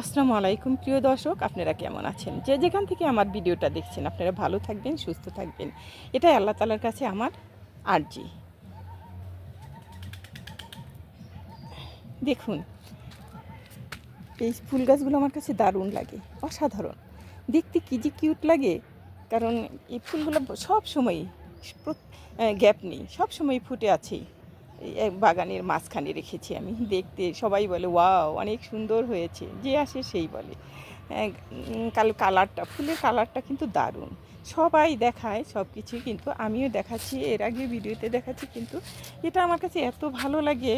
আসসালামু আলাইকুম, প্রিয় দর্শক, আপনারা কেমন আছেন? যে যেখান থেকে আমার ভিডিওটা দেখছেন, আপনারা ভালো থাকবেন, সুস্থ থাকবেন। এটাই আল্লাহ তালার কাছে আমার আর্জি। দেখুন, এই ফুল গাছগুলো আমার কাছে দারুণ লাগে, অসাধারণ। দেখতে কী যে কিউট লাগে, কারণ এই ফুলগুলো সব সময়ই গ্যাপ নেই সব সময় ফুটে আছেই। বাগানের মাঝখানে রেখেছি আমি, দেখতে সবাই বলে, ওয়াও, অনেক সুন্দর হয়েছে। যে আসে সেই বলে। কাল কালারটা, ফুলের কালারটা কিন্তু দারুণ। সবাই দেখায় সব কিছুই কিন্তু আমিও দেখাচ্ছি, এর আগে ভিডিওতে দেখাচ্ছি, কিন্তু এটা আমার কাছে এত ভালো লাগে,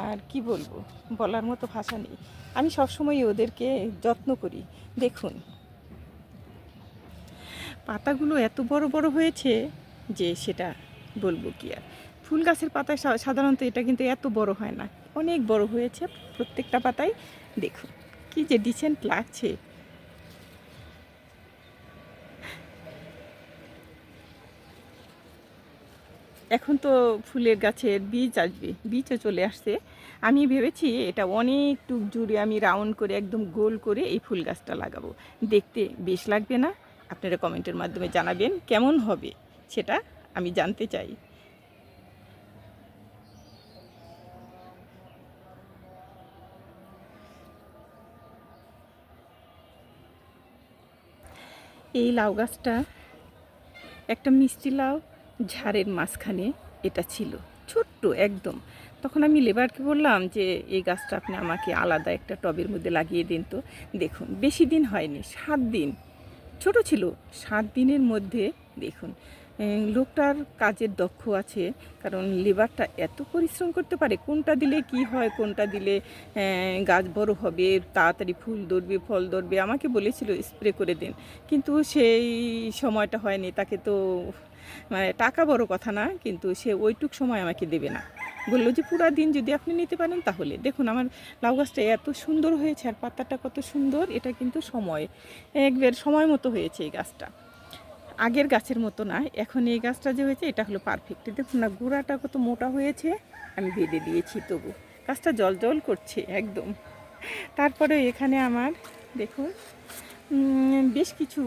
আর কি বলব, বলার মতো ভাষা নেই। আমি সবসময় ওদেরকে যত্ন করি। দেখুন। পাতাগুলো এত বড় বড় হয়েছে যে সেটা বলব কি আর। ফুল গাছের পাতায় সাধারণত এটা কিন্তু এত বড় হয় না। অনেক বড় হয়েছে প্রত্যেকটা পাতায়। দেখুন, কি যে ডিসেন্ট লাগছে। এখন তো ফুলের গাছের বীজ আসবে, বীজও চলে আসছে। আমি ভেবেছি এটা অনেক টুক জুড়ে আমি রাউন্ড করে, একদম গোল করে এই ফুল গাছটা লাগাবো। দেখতে বেশ লাগবে না? আপনারা কমেন্টের মাধ্যমে জানাবেন কেমন হবে, সেটা আমি জানতে চাই। এই লাউ গাছটা একটা মিষ্টি লাউ ঝাড়ের মাঝখানে এটা ছিল, ছোট্ট একদম। তখন আমি লেবারকে বললাম যে, এই গাছটা আপনি আমাকে আলাদা একটা টবের মধ্যে লাগিয়ে দিন তো। দেখুন, বেশি দিন হয়নি, সাত দিন। ছোট ছিল, সাত দিনের মধ্যে দেখুন লোকটার কাজের দক্ষ আছে, কারণ লেবারটা এত পরিশ্রম করতে পারে, কোনটা দিলে কি হয়, কোনটা দিলে গাছ বড় হবে, তাড়াতাড়ি ফুল ধরবে, ফল ধরবে, আমাকে বলেছিল স্প্রে করে দিন। কিন্তু সেই সময়টা হয়নি, তাকে তো মানে টাকা বড় কথা না, কিন্তু সে ওইটুক সময় আমাকে দেবে না। বলল যে পুরা দিন যদি আপনি নিতে পারেন তাহলে। দেখুন আমার লাউ গাছটা এত সুন্দর হয়েছে, আর পাতাটা কত সুন্দর, এটা কিন্তু সময়, একবার সময় মতো হয়েছে এই গাছটা। আগের গাছের মতো না, এখন এই গাছটা যে হয়েছে, এটা হলো পারফেক্ট দেখুন না, গোড়াটা কত মোটা হয়েছে। আমি বেঁধে দিয়েছি, তবু। গাছটা জল জল করছে, একদম। তারপরে এখানে আমার, দেখুন বেশ কিছু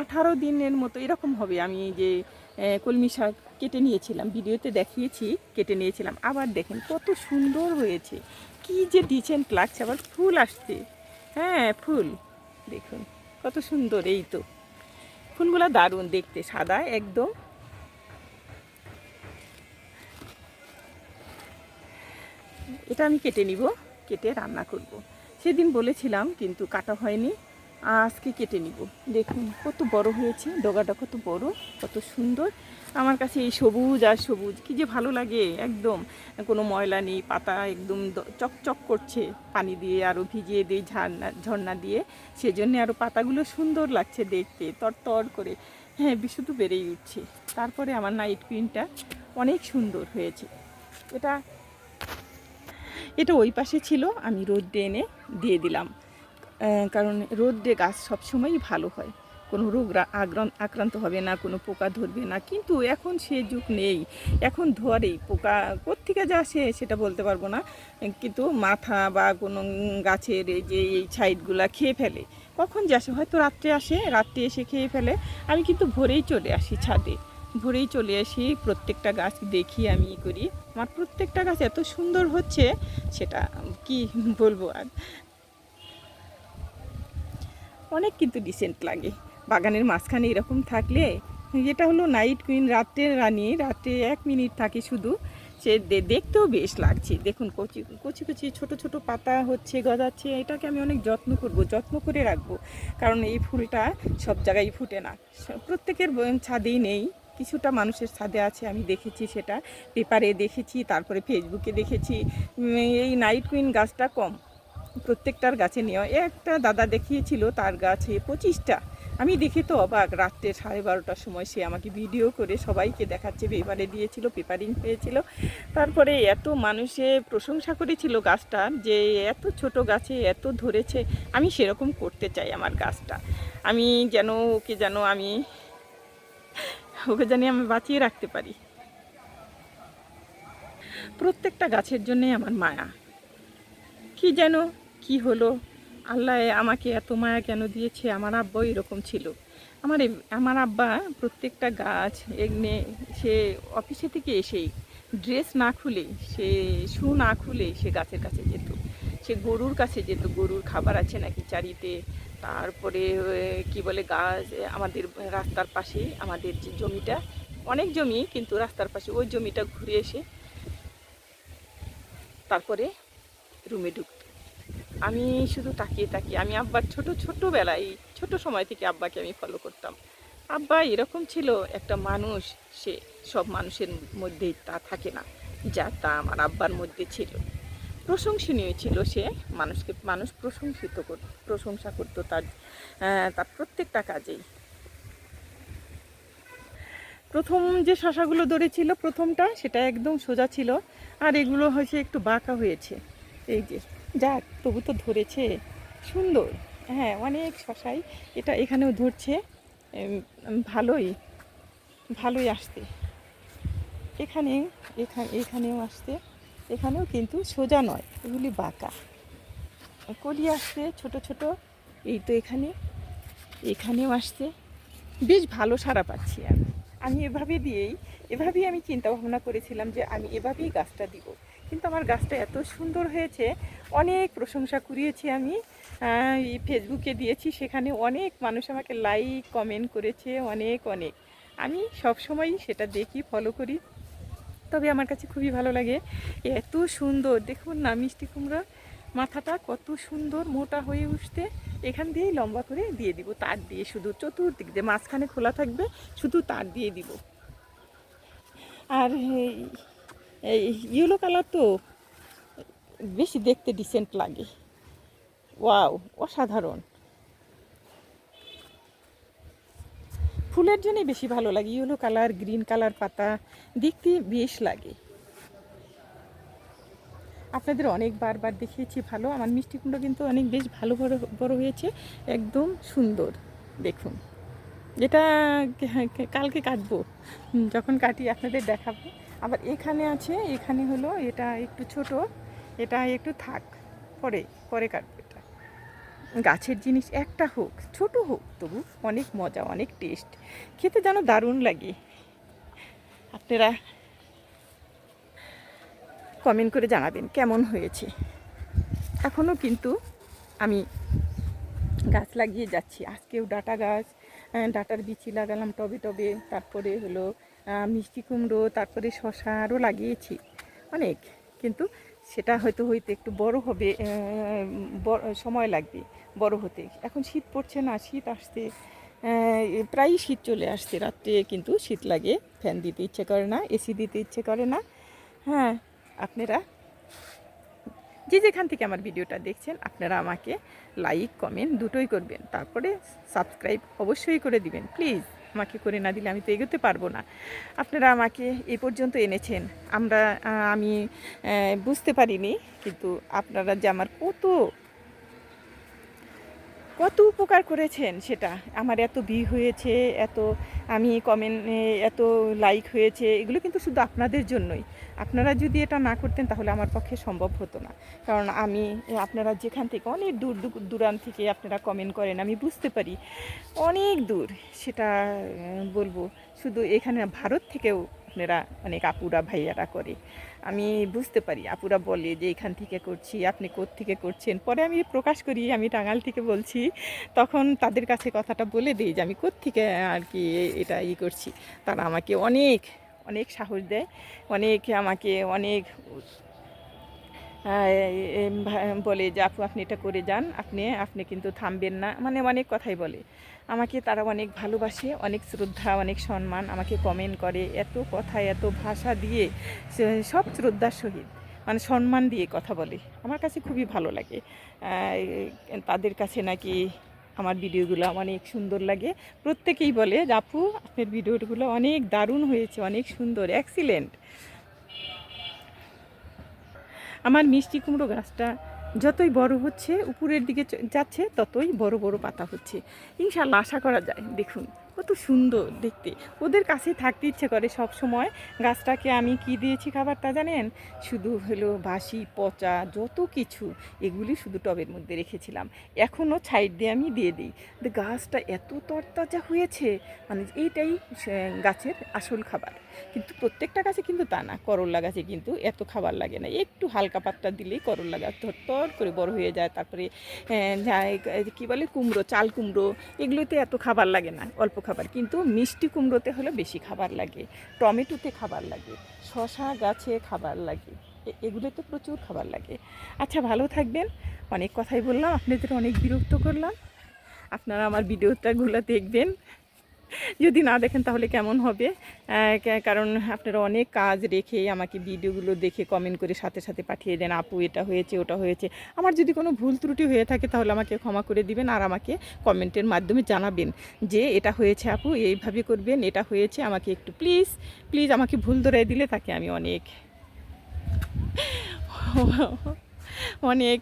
আঠারো দিনের মতো, এরকম হবে। আমি যে কলমি শাক কেটে নিয়েছিলাম, ভিডিওতে দেখিয়েছি, কেটে নিয়েছিলাম। আবার দেখেন কত সুন্দর হয়েছে। কি যে ডিসেন্ট লাগছে, আবার ফুল আসছে। হ্যাঁ ফুল। দেখুন, কত সুন্দর, এই তো। ফুলগুলো দারুণ দেখতে, সাদা একদম এটা আমি কেটে নিব, কেটে রান্না করব। সেদিন বলেছিলাম, কিন্তু কাটা হয়নি আজকে কেটে নিব। দেখুন, কত বড় হয়েছে, ডগাটা কত বড়, কত সুন্দর। আমার কাছে এই সবুজ আর সবুজ, কি যে ভালো লাগে, একদম। কোনো ময়লা নেই, পাতা একদম চকচক করছে, পানি দিয়ে আরও ভিজিয়ে দিই ঝর্ণা ঝর্ণা দিয়ে। সেজন্যে আরও পাতাগুলো সুন্দর লাগছে দেখতে, তরতর করে। হ্যাঁ বিশুদ্ধ বেড়েই উঠছে। তারপরে আমার নাইট ক্রিমটা অনেক সুন্দর হয়েছে। এটা এটা ওই পাশে ছিল, আমি রোদ্রে এনে দিয়ে দিলাম। কারণ রোদ্রে গাছ সবসময়ই ভালো হয়। কোনো রোগ আক্রান্ত হবে না, কোনো পোকা ধরবে না। কিন্তু এখন সে যুগ নেই। এখন ধরে পোকা কোত্থেকে যা আসে সেটা বলতে পারব না। কিন্তু মাথা বা কোনো গাছের এই যে এই সাইডগুলা খেয়ে ফেলে। কখন যে আসে? হয়তো রাত্রে আসে, রাত্রে এসে খেয়ে ফেলে। আমি কিন্তু ভোরেই চলে আসি ছাদে। ভোরেই চলে আসি, প্রত্যেকটা গাছ দেখি আমি করি। আমার প্রত্যেকটা গাছ এত সুন্দর হচ্ছে, সেটা কি বলব আর? অনেক কিন্তু ডিসেন্ট লাগে। বাগানের মাঝখানে এরকম থাকলে এটা হলো নাইট কুইন রাত্রের রানী রাত্রে এক মিনিট থাকে শুধু। সে দেখতেও বেশ লাগছে। দেখুন কচি কচি কচি ছোট ছোট পাতা হচ্ছে, গজাচ্ছে, এটাকে আমি অনেক যত্ন করব, যত্ন করে রাখব। কারণ এই ফুলটা সব জায়গায় ফুটে না। প্রত্যেকের ছাদেই নেই। কিছুটা মানুষের ছাদে আছে, আমি দেখেছি সেটা। পেপারে দেখেছি, তারপরে ফেসবুকে দেখেছি। এই নাইট কুইন গাছটা কম। প্রত্যেকটার গাছে নেওয়া একটা দাদা দেখিয়েছিল তার গাছে পঁচিশটা। আমি দেখে তো অবাক, রাত্রে সাড়ে বারোটার সময় সে আমাকে ভিডিও করে সবাইকে দেখাচ্ছে পেপারে দিয়েছিল পেপারিং পেয়েছিল তারপরে এত মানুষে প্রশংসা করেছিল গাছটার যে এত ছোট গাছে এত ধরেছে, আমি সেরকম করতে চাই আমার গাছটা। আমি যেন ওকে যেন আমি, ওকে জানি আমি বাঁচিয়ে রাখতে পারি। প্রত্যেকটা গাছের জন্যই আমার মায়া। কি যেন কি হলো? আল্লাহ আমাকে এত মায়া কেন দিয়েছে? আমার আব্বাও এরকম ছিল। আমার আমার আব্বা প্রত্যেকটা গাছ এগনে সে অফিসে থেকে এসেই ড্রেস না খুলে, সে শু না খুলে সে গাছের কাছে যেত। সে গরুর কাছে যেত, গরুর খাবার আছে নাকি চারিতে? তারপরে কি বলে, গাছ আমাদের রাস্তার পাশে, আমাদের যে জমিটা, অনেক জমি কিন্তু রাস্তার পাশে ওই জমিটা ঘুরে এসে তারপরে রুমে ঢুকতো আমি শুধু তাকিয়ে তাকিয়ে আমি আব্বার ছোট ছোটোবেলায়, ছোট সময় থেকে আব্বাকে আমি ফলো করতাম। আব্বা এরকম ছিল, একটা মানুষ, সে সব মানুষের মধ্যেই তা থাকে না, যা তা আমার আব্বার মধ্যে ছিল। প্রশংসনীয় ছিল সে, মানুষকে, মানুষ প্রশংসিত কর, প্রশংসা করতো তার তার প্রত্যেকটা কাজেই। প্রথম যে শশাগুলো ধরেছিল প্রথমটা, সেটা একদম সোজা ছিল, আর এগুলো হয়েছে একটু বাঁকা হয়েছে। এই যে যাক, তবু তো ধরেছে। সুন্দর। হ্যাঁ অনেক শশাই। এটা এখানেও ধরছে। ভালোই। ভালোই আসতে এখানে এখানে এখানেও আসতে এখানেও কিন্তু সোজা নয়। এগুলি বাঁকা। কলি আসছে, ছোট ছোট। এই তো এখানে। এখানেও আসছে। বেশ ভালো সারা পাচ্ছি আমি। আমি এভাবে দিয়েই, এভাবেই আমি চিন্তা ভাবনা করেছিলাম যে আমি এভাবেই গাছটা দিব। কিন্তু আমার গাছটা এত সুন্দর হয়েছে অনেক প্রশংসা কুড়িয়েছি আমি। ফেসবুকে দিয়েছি, সেখানে অনেক মানুষ আমাকে লাইক কমেন্ট করেছে, অনেক অনেক। আমি সবসময়ই সেটা দেখি ফলো করি। তবে আমার কাছে খুবই ভালো লাগে, এত সুন্দর। দেখুন না, মিষ্টি কুমড়া মাথাটা কত সুন্দর, মোটা হয়ে উঠতে এখান দিয়েই লম্বা করে দিয়ে দিব, তার দিয়ে শুধু চতুর্দিক দিয়ে, মাঝখানে খোলা থাকবে, শুধু তার দিয়ে দিব। আর এই ইয়েলো কালার তো বেশি দেখতে ডিসেন্ট লাগে। ওয়াও অসাধারণ। ফুলের জন্যই বেশি ভালো লাগে। ইয়েলো কালার, গ্রিন কালার পাতা দেখতে বেশ লাগে। আপনাদের অনেক বারবার দেখিয়েছি ভালো। আমার মিষ্টি কুমড়ো কিন্তু অনেক বেশ ভালো বড় বড় হয়েছে। একদম সুন্দর। দেখুন। এটা কালকে কাটবো। যখন কাটি আপনাদের দেখাবো। আবার এখানে আছে, এখানে হলো, এটা একটু ছোট। এটা একটু থাক, পরে পরে কাটবো এটা। গাছের জিনিস একটা হোক, ছোট হোক, তবু অনেক মজা, অনেক টেস্ট। খেতে যেন দারুণ লাগে। আপনারা কমেন্ট করে জানাবেন কেমন হয়েছে। এখনও কিন্তু আমি গাছ লাগিয়ে যাচ্ছি। আজকেও ডাটা গাছ ডাটার বিচি লাগালাম টবে টবে। তারপরে হলো মিষ্টি কুমড়ো, তারপরে শশা আরও লাগিয়েছি অনেক। কিন্তু সেটা হয়তো হইতে একটু বড় হবে সময় লাগবে বড় হতে। এখন শীত পড়ছে না, শীত আসতে প্রায়ই শীত চলে আসছে, রাত্রে কিন্তু শীত লাগে, ফ্যান দিতে ইচ্ছে করে না এসি দিতে ইচ্ছে করে না। হ্যাঁ আপনারা যে যেখান থেকে আমার ভিডিওটা দেখছেন, আপনারা আমাকে লাইক, কমেন্ট দুটোই করবেন, তারপরে সাবস্ক্রাইব অবশ্যই করে দিবেন, প্লিজ। আমাকে করে না দিলে আমি তো এগোতে পারব না। আপনারা আমাকে এ পর্যন্ত এনেছেন। আমরা আমি বুঝতে পারিনি, কিন্তু আপনারা যে আমার কত কত উপকার করেছেন সেটা? আমার এত ভিউ হয়েছে, এত আমি কমেন্ট এত লাইক হয়েছে, এগুলো কিন্তু শুধু আপনাদের জন্যই। আপনারা যদি এটা না করতেন তাহলে আমার পক্ষে সম্ভব হতো না। কারণ আমি, আপনারা যেখান থেকে, অনেক দূর দূর- দূরান্ত থেকে আপনারা কমেন্ট করেন, আমি বুঝতে পারি। অনেক দূর, সেটা বলব, শুধু এখানে ভারত থেকেও আপনারা অনেক আপুরা ভাইয়ারা করে। আমি বুঝতে পারি, আপুরা বলে যে এখান থেকে করছি, আপনি থেকে করছেন। পরে আমি প্রকাশ করি, আমি টাঙ্গাল থেকে বলছি, তখন তাদের কাছে কথাটা বলে দিই যে আমি থেকে আর কি এটা ই করছি। তারা আমাকে অনেক অনেক সাহস দেয়, অনেক আমাকে অনেক বলে যে, আপু, আপনি এটা করে যান, আপনি আপনি কিন্তু থামবেন না। মানে অনেক কথাই বলে। আমাকে তারা অনেক ভালোবাসে, অনেক শ্রদ্ধা, অনেক সম্মান আমাকে কমেন্ট করে, এত কথা, এত ভাষা দিয়ে সব শ্রদ্ধার সহিত মানে সম্মান দিয়ে কথা বলে। আমার কাছে খুবই ভালো লাগে। তাদের কাছে নাকি আমার ভিডিওগুলো অনেক সুন্দর লাগে। প্রত্যেকেই বলে যে আপু আপনার ভিডিওগুলো অনেক দারুণ হয়েছে, অনেক সুন্দর অ্যাক্সিলেন্ট আমার মিষ্টি কুমড়ো গাছটা যতই বড় হচ্ছে, উপরের দিকে যাচ্ছে, ততই বড় বড় পাতা হচ্ছে। ইনশাল্লাহ আশা করা যায়। দেখুন। কত সুন্দর দেখতে। ওদের কাছে থাকতে ইচ্ছে করে সব সময় গাছটাকে আমি কি দিয়েছি খাবারটা জানেন? শুধু হলো বাসি, পচা, যত কিছু, এগুলি শুধু টবের মধ্যে রেখেছিলাম। এখনও সাইড দিয়ে আমি দিয়ে দিই। তো গাছটা এত তরতাজা হয়েছে মানে এইটাই গাছের আসল খাবার। কিন্তু প্রত্যেকটা গাছে কিন্তু তা না করল্লা গাছে কিন্তু এত খাবার লাগে না। একটু হালকা পাত্তা দিলেই করল্লা গাছ তর করে বড় হয়ে যায়। তারপরে কী বলে কুমড়ো, চাল কুমড়ো, এগুলোতে এত খাবার লাগে না, অল্প খাবার, কিন্তু মিষ্টি কুমড়োতে হলে বেশি খাবার লাগে, টমেটোতে খাবার লাগে শশা গাছে খাবার লাগে এগুলোতে প্রচুর খাবার লাগে। আচ্ছা ভালো থাকবেন। অনেক কথাই বললাম, আপনাদের অনেক বিরক্ত করলাম। আপনারা আমার ভিডিওটাগুলো দেখবেন। যদি না দেখেন তাহলে কেমন হবে? কারণ আপনারা অনেক কাজ রেখে আমাকে ভিডিওগুলো দেখে কমেন্ট করে সাথে সাথে পাঠিয়ে দেন, আপু, এটা হয়েছে, ওটা হয়েছে। আমার যদি কোনো ভুল ত্রুটি হয়ে থাকে তাহলে আমাকে ক্ষমা করে দিবেন আর আমাকে কমেন্টের মাধ্যমে জানাবেন যে, এটা হয়েছে আপু, এইভাবে করবেন, এটা হয়েছে, আমাকে একটু প্লিজ প্লিজ আমাকে ভুল ধরে দিলে তাকে আমি অনেক অনেক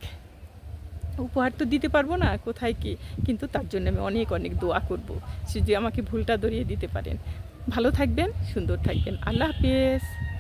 উপহার তো দিতে পারব না, কোথায় কি? কিন্তু তার জন্য আমি অনেক অনেক দোয়া করব। সে যে আমাকে ভুলটা ধরিয়ে দিতে পারেন। ভালো থাকবেন, সুন্দর থাকবেন। আল্লাহ হাফেজ।